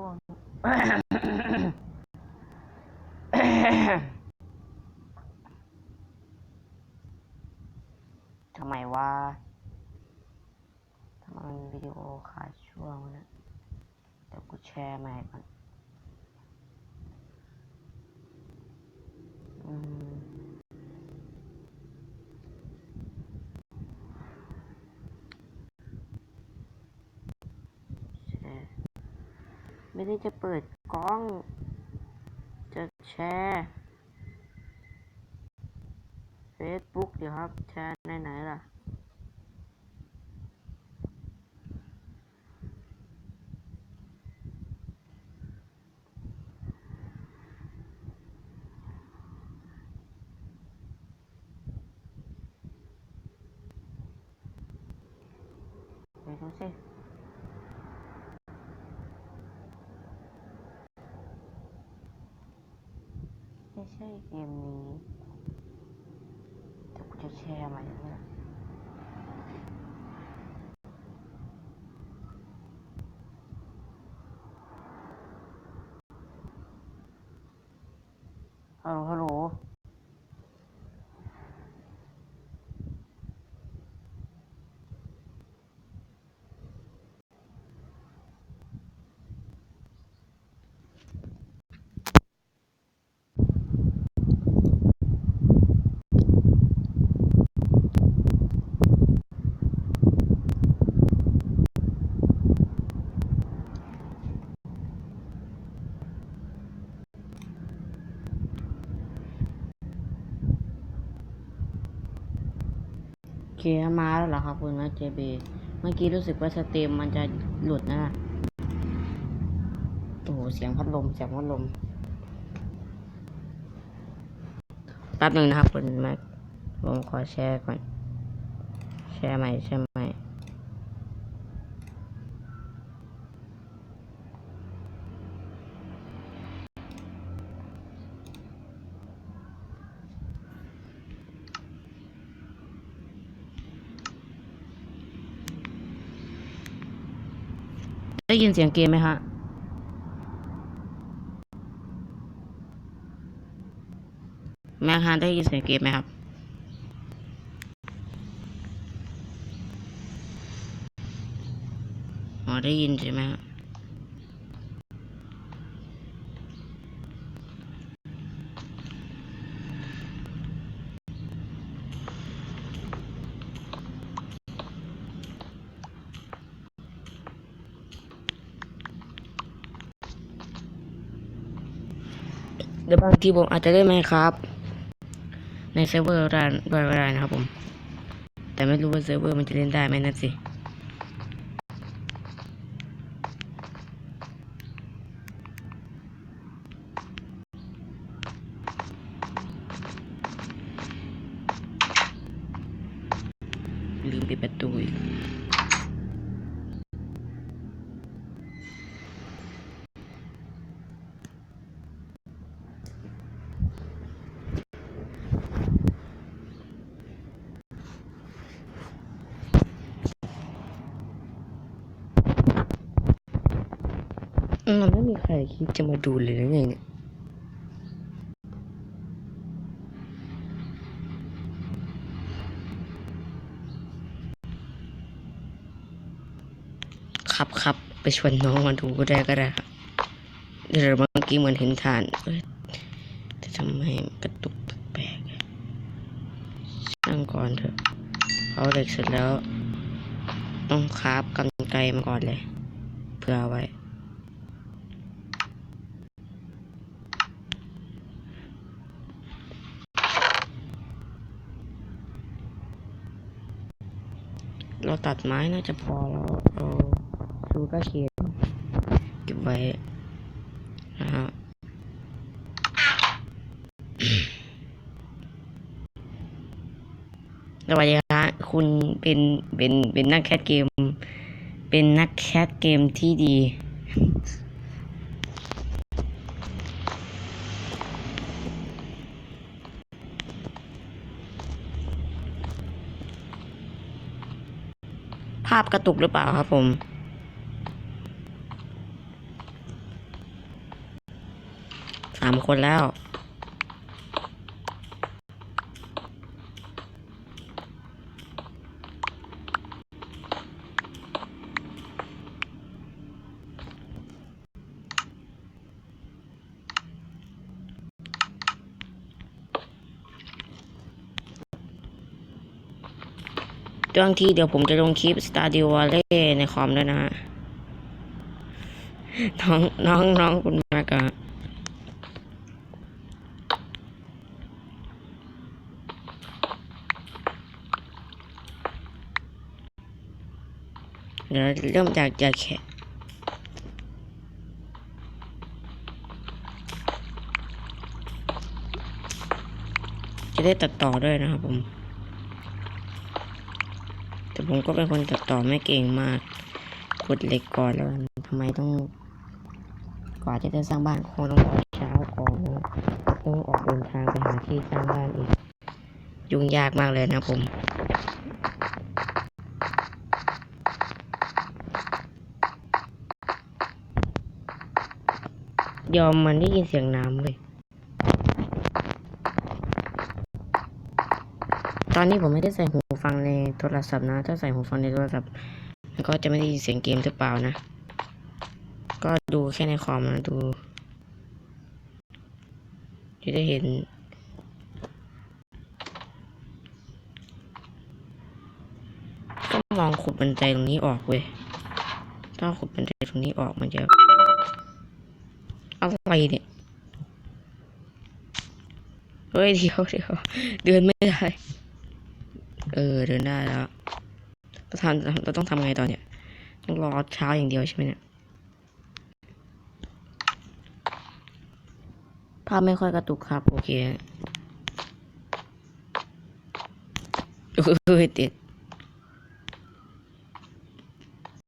ช่วง ทำไมวะทำไมมันวิดีโอขาดช่วงวะเนะเดี๋ยวกูแชร์ใหม่ก่อน อืมแชร์ ไม่ได้จะเปิดกล้อง จะแชร์ Facebook เดี๋ยวครับ แชร์ในไหนล่ะเดี๋ยวดูสิ ใช่เกมนี้แต่กูจะแชร์ใหม่เนี่ยฮัลโหลฮัลโหล เคมาแล้วเหรอครับคุณนะเจบีเมื่อกี้รู้สึกว่าสเตมมันจะหลุดนะโอ้โหเสียงพัดลมเสียงพัดลมแป๊บหนึ่งนะครับคุณแม็กผมขอแชร์ก่อน แชร์ใหม่แชร์ใหม่ ได้ยินเสียงเกมไหมฮะแม็กฮะได้ยินเสียงเกมไหมครับ อ๋อได้ยินใช่ไหมครับ เดี๋ยวบางทีผมอาจจะเล่นไหมครับ ในเซิร์ฟเวอร์ร้านด้วยก็ได้นะครับผม แต่ไม่รู้ว่าเซิร์ฟเวอร์มันจะเล่นได้ไหมนั่นสิลืมปิดประตูอีก มันไม่มีใครคิดจะมาดูเลยหรือไงเนี่ยครับครับไปชวนน้องมาดูก็ได้ก็ได้ครับเดี๋ยวเมื่อกี้เหมือนเห็นฐานแต่ทำไมกระตุกแปลกช่างก่อนเถอะเอาเหล็กเสร็จแล้ว ต้องคาบกันไกลมาก่อนเลย เพื่ออไว้ เราตัดไม้น่าจะพอแล้วเราซูก็เขียนเก็บไว้นะฮะสวัสดีครับคุณเป็นเป็นเป็นนักแคสเกม เป็นนักแคสเกมที่ดี ภาพกระตุกหรือเปล่าครับผมสามคนแล้ว เรื่องที่เดี๋ยวผมจะลงคลิป Stardew Valley ในคอมด้วยนะฮะ น้องน้องน้องคุณมากอะเดี๋ยวเริ่มจากจะแค่จะได้ตัดต่อด้วยนะครับผม แต่ผมก็เป็นคนตัดต่อไม่เก่งมากขุดเหล็กก่อนแล้วทำไมต้องกว่าจะได้สร้างบ้านคงต้องออกเช้าก่อนนะต้องออกเดินทางไปหาที่สร้างบ้านอีก ยุ่งยากมากเลยนะผมยอมมันได้ยินเสียงน้ำเลย ตอนนี้ผมไม่ได้ใส่หู ฟังในโทรศัพท์นะ ถ้าใส่หูฟังในโทรศัพท์มันก็จะไม่ได้ยินเสียงเกมหรือเปล่านะ ก็ดูแค่ในคอมนะดูจะได้เห็นต้องลองขุดบันไดตรงนี้ออกเว้ยถ้าขุดบันไดตรงนี้ออกมันจะอะไรเนี่ยเฮ้ยเดี๋ยวเดี๋ยวเดินไม่ได้ เออเดินได้แล้วเราทำเราต้องทำไงตอนเนี้ยต้องรอเช้าอย่างเดียวใช่ไหมเนี่ยภาพไม่ค่อยกระตุกครับ โอเคเออติด